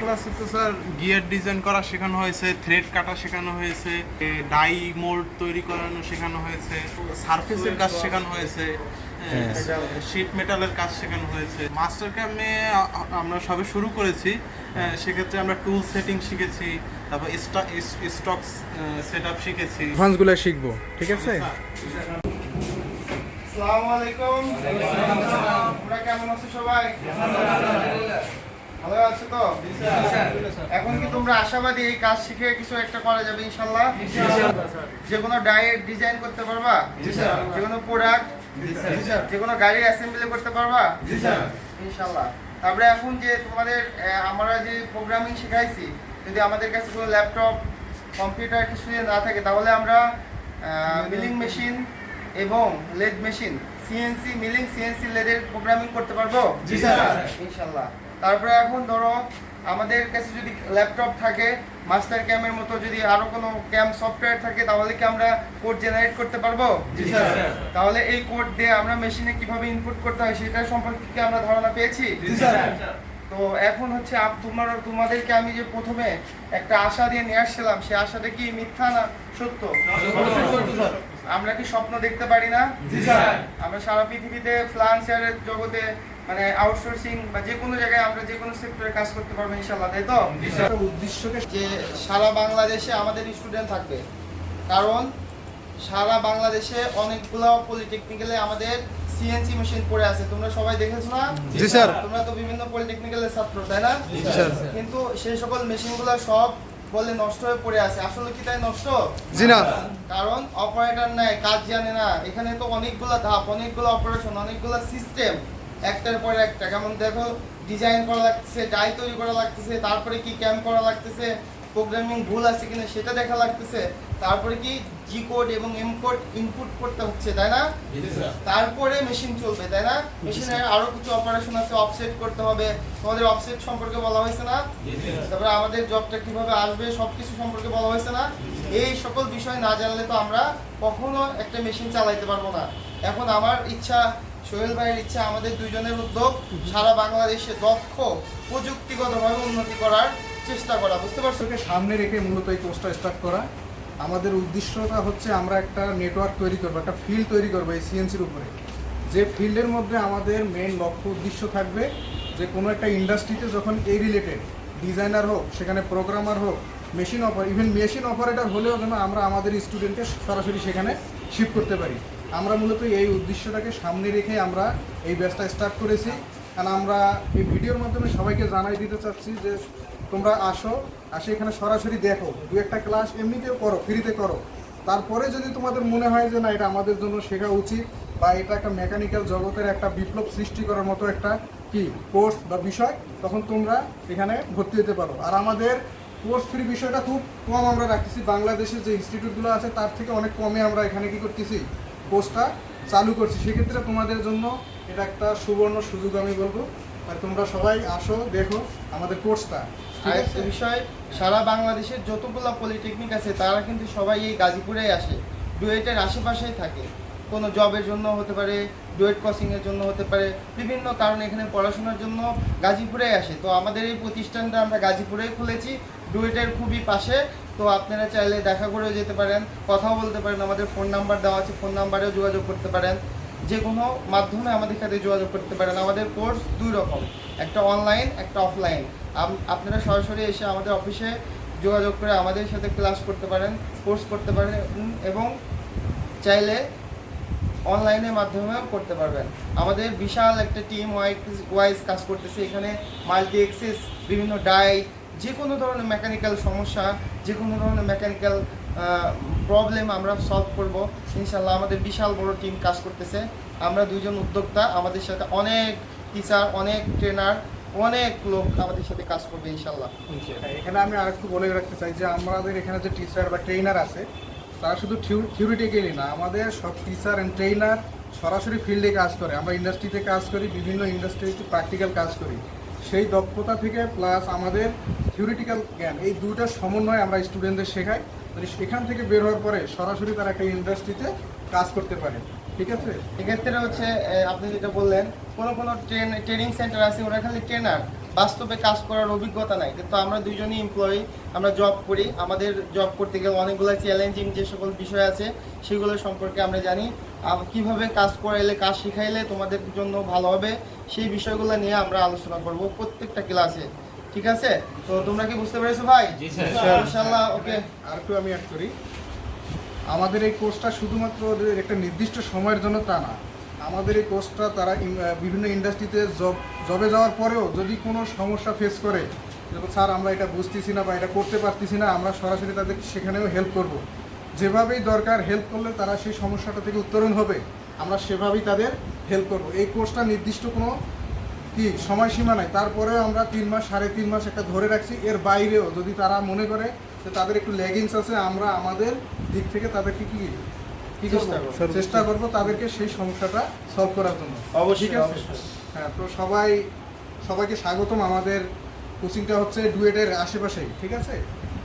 ক্লাসে তো sir gear design করা শেখানো হয়েছে থ্রেড কাটা শেখানো হয়েছে ডাই মোল্ড তৈরি করানো শেখানো হয়েছে সারফেসের কাজ শেখানো হয়েছে শীট মেটালের কাজ শেখানো হয়েছে। মাস্টার ক্যাম্পে আমরা সবে শুরু করেছি সেক্ষেত্রে আমরা টুল সেটিং শিখেছি তারপর স্টক সেট আপ শিখেছি। অ্যাডভান্সগুলো শিখব ঠিক আছে? আসসালামু। আলাইকুম কেমন আছো সবাই? ভালো আছো তো? এখন কি তোমরা আশাবাদী এই কাজ শিখে কিছু একটা করা যাবে ইনশাল্লাহ? যে কোনো ডায়েট ডিজাইন করতে পারবা? যে কোনো প্রোডাক্ট যে কোনো গাড়ি অ্যাসেম্বলি করতে পারবা? ইনশাল্লাহ। তারপরে এখন যে তোমাদের আমরা যে প্রোগ্রামিং শেখাইছি, যদি আমাদের কাছে কোনো ল্যাপটপ কম্পিউটার কিছু না থাকে, তাহলে আমরা মিলিং মেশিন এবং lathe machine CNC milling CNC লেদের programming করতে পারব জি, স্যার। ইনশাল্লাহ তারপরে এখন ধরো আমাদের কাছে যদি ল্যাপটপ থাকে মাস্টার ক্যামের মতো যদি আরও কোনো ক্যাম সফটওয়্যার থাকে তাহলে কি আমরা কোড জেনারেট করতে পারব জি, স্যার। তাহলে এই কোড দিয়ে আমরা মেশিনে কীভাবে ইনপুট করতে হয় সেটা সম্পর্কে কি আমরা ধারণা পেয়েছি জি, স্যার। তো এখন হচ্ছে আপ- তোমার তোমাদেরকে আমি যে প্রথমে একটা আশা দিয়ে নিয়ে আসছিলাম সে আশাটা কি মিথ্যা না সত্য সত্য, স্যার। আমরা কি স্বপ্ন দেখতে পারি না? আমরা সারা পৃথিবীতে ফ্লান্সারের জগতে মানে আউটসোর্সিং বা যে কোনো জায়গায় আমরা যে কোনো সেক্টরে কাজ করতে পারব ইনশাল্লাহ তাই তো? উদ্দেশ্যকে যে সারা বাংলাদেশে আমাদের স্টুডেন্ট থাকবে। কারণ সারা বাংলাদেশে অনেকগুলো পলিটেকনিক্যালে আমাদের সিএনসি মেশিন পড়ে আছে। তোমরা সবাই দেখেছ না? জি, স্যার। তোমরা তো বিভিন্ন পলিটেকনিক্যালের ছাত্র তাই না? কিন্তু সেই সকল মেশিনগুলো সব বলে নষ্ট হয়ে পড়ে আছে। আসলে কি তাই নষ্ট? জি না। কারণ অপারেটর নাই কাজ জানে না। এখানে তো অনেকগুলো ধাপ অনেকগুলো অপারেশন অনেকগুলো সিস্টেম একটার পর একটা। যেমন দেখো ডিজাইন করা লাগতেছে ডাই তৈরি করা লাগতেছে তারপরে কি ক্যাম্প করা লাগতেছে প্রোগ্রামিং ভুল আছে কিনা সেটা দেখা লাগতেছে। তারপরে কি জি কোড এবং এম কোড ইনপুট করতে হচ্ছে তাই না? তারপরে মেশিন চলবে তাই না? মেশিনের আরও কিছু অপারেশন আছে অফসেট করতে হবে। তোমাদের অফসেট সম্পর্কে বলা হয়েছে না? তারপরে আমাদের জবটা কীভাবে আসবে সবকিছু সম্পর্কে বলা হয়েছে না? এই সকল বিষয় না জানলে তো আমরা কখনো একটা মেশিন চালাইতে পারব না। এখন আমার ইচ্ছা সোহেল ভাইয়ের ইচ্ছা আমাদের দুইজনের উদ্যোগ সারা বাংলাদেশে দক্ষ প্রযুক্তিগতভাবে উন্নতি করার চেষ্টা করা, বুঝতে পারছ সামনে রেখে মূলত এই কোর্সটা স্টার্ট করা। আমাদের উদ্দেশ্যটা হচ্ছে আমরা একটা নেটওয়ার্ক তৈরি করব, একটা ফিল্ড তৈরি করব এই সিএনসির উপরে। যে ফিল্ডের মধ্যে আমাদের মেন লক্ষ্য উদ্দেশ্য থাকবে যে কোনো একটা ইন্ডাস্ট্রিতে যখন এই রিলেটেড ডিজাইনার হোক, সেখানে প্রোগ্রামার হোক মেশিন অপার ইভেন মেশিন অপারেটর হলেও যেন আমরা আমাদের স্টুডেন্টকে সরাসরি সেখানে শিফট করতে পারি। আমরা মূলত এই উদ্দেশ্যটাকে সামনে রেখে আমরা এই ব্যাচটা স্টার্ট করেছি। কারণ আমরা এই ভিডিওর মাধ্যমে সবাইকে জানাই দিতে চাচ্ছি যে তোমরা আসো, আসে এখানে সরাসরি দেখো, দু একটা ক্লাস এমনিতেও করো ফ্রিতে করো। তারপরে যদি তোমাদের মনে হয় যে না, এটা আমাদের জন্য শেখা উচিত বা এটা একটা মেকানিক্যাল জগতের একটা বিপ্লব সৃষ্টি করার মতো একটা কি কোর্স বা বিষয়, তখন তোমরা এখানে ভর্তি হতে পারো। আর আমাদের কোর্স ফ্রি বিষয়টা খুব কম আমরা রাখতেছি। বাংলাদেশের যে ইনস্টিটিউটগুলো আছে, তার থেকে অনেক কমে আমরা এখানে কি করতেছি কোর্সটা চালু করছি। সেক্ষেত্রে তোমাদের জন্য এটা একটা সুবর্ণ সুযোগ আমি বলব। আর তোমরা সবাই আসো দেখো আমাদের কোর্সটা আরেকটা বিষয় সারা বাংলাদেশের যতগুলো পলিটেকনিক আছে তারা কিন্তু সবাই এই গাজীপুরেই আসে। ডুয়েটের আশেপাশেই থাকে। কোনো জবের জন্য হতে পারে ডুয়েট কোচিংয়ের জন্য হতে পারে বিভিন্ন কারণে এখানে পড়াশোনার জন্য গাজীপুরেই আসে। তো আমাদের এই প্রতিষ্ঠানটা আমরা গাজীপুরেই খুলেছি। ডুয়েটের খুবই পাশে। তো আপনারা চাইলে দেখা করেও যেতে পারেন কথাও বলতে পারেন। আমাদের ফোন নাম্বার দেওয়া আছে ফোন নাম্বারেও যোগাযোগ করতে পারেন। যে কোনো মাধ্যমে আমাদের সাথে যোগাযোগ করতে পারেন। আমাদের কোর্স দুই রকম, একটা অনলাইন একটা অফলাইন আপনারা সরাসরি এসে আমাদের অফিসে যোগাযোগ করে আমাদের সাথে ক্লাস করতে পারেন কোর্স করতে পারেন এবং চাইলে অনলাইনের মাধ্যমেও করতে পারবেন। আমাদের বিশাল একটা টিম ওয়াইজ কাজ করতেছে। এখানে মাল্টি এক্সেস বিভিন্ন ডাই যে কোনো ধরনের মেকানিক্যাল সমস্যা যে কোনো ধরনের মেকানিক্যাল প্রবলেম আমরা সলভ করব। ইনশাল্লাহ আমাদের বিশাল বড় টিম কাজ করতেছে। আমরা দুইজন উদ্যোক্তা আমাদের সাথে অনেক টিচার অনেক ট্রেনার অনেক লোক আমাদের সাথে কাজ করবে ইনশাল্লাহ হ্যাঁ, এখানে আমি আরেকটু বলে রাখতে চাই যে আমাদের এখানে যে টিচার বা ট্রেনার আছে তারা শুধু থিওরিটিক্যালি না আমাদের সব টিচার অ্যান্ড ট্রেনার সরাসরি ফিল্ডে কাজ করে। আমরা ইন্ডাস্ট্রিতে কাজ করি বিভিন্ন ইন্ডাস্ট্রিতে প্র্যাকটিক্যাল কাজ করি। সেই দক্ষতা থেকে প্লাস আমাদের থিওরিটিক্যাল জ্ঞান এই দুটোর সমন্বয় আমরা স্টুডেন্টদের শেখাই। মানে সেখান থেকে বের হওয়ার পরে সরাসরি তারা একটা ইন্ডাস্ট্রিতে কাজ করতে পারে। ঠিক আছে? এক্ষেত্রে হচ্ছে আপনি যেটা বললেন, কোনো কোনো ট্রেন, ট্রেনিং সেন্টার আছে, ওরা খালি ট্রেনার। বাস্তবে কাজ করার অভিজ্ঞতা নাই। কিন্তু আমরা দুইজনই এমপ্লয়ি আমরা জব করি। আমাদের জব করতে গেলে অনেকগুলো চ্যালেঞ্জিং যে সকল বিষয় আছে, সেগুলো সম্পর্কে আমরা জানি। কীভাবে কাজ করাইলে, কাজ শিখাইলে তোমাদের জন্য ভালো হবে, সেই বিষয়গুলো নিয়ে আমরা আলোচনা করব প্রত্যেকটা ক্লাসে। ঠিক আছে? তো তোমরা কি বুঝতে পেরেছ ভাই? জি, স্যার। ইনশাআল্লাহ ওকে। আর একটু আমি অ্যাড করি। আমাদের এই কোর্সটা শুধুমাত্র ওদের একটা নির্দিষ্ট সময়ের জন্য তা না। আমাদের এই কোর্সটা তারা বিভিন্ন ইন্ডাস্ট্রিতে জব জবে যাওয়ার পরেও যদি কোনো সমস্যা ফেস করে যেমন স্যার আমরা এটা বুঝতেছি না বা এটা করতে পারতেছি না আমরা সরাসরি তাদের সেখানেও হেল্প করব। যেভাবেই দরকার হেল্প করলে তারা সেই সমস্যাটা থেকে উত্তরণ হবে আমরা সেভাবেই তাদের হেল্প করব। এই কোর্সটা নির্দিষ্ট কোনো কি সময়সীমা নাই। তারপরেও আমরা তিন মাস সাড়ে তিন মাস একটা ধরে রাখছি। এর বাইরেও যদি তারা মনে করে যে তাদের একটু লেগিংস আছে আমরা আমাদের দিক থেকে তাদেরকে কি কি চেষ্টা করব। তাদেরকে সেই সমস্যাটা সলভ করার জন্য। অবশ্যই, অবশ্যই। হ্যাঁ তো সবাই সবাইকে স্বাগতম। আমাদের কোচিংটা হচ্ছে ডুয়েটের আশেপাশেই ঠিক আছে?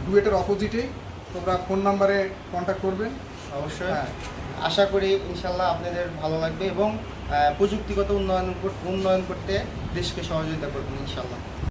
ডুয়েটের অপোজিটেই তোমরা ফোন নাম্বারে কন্ট্যাক্ট করবেন। অবশ্যই। হ্যাঁ। আশা করি ইনশাল্লাহ আপনাদের ভালো লাগবে এবং প্রযুক্তিগত উন্নয়ন উন্নয়ন করতে দেশকে সহযোগিতা করবেন ইনশাল্লাহ।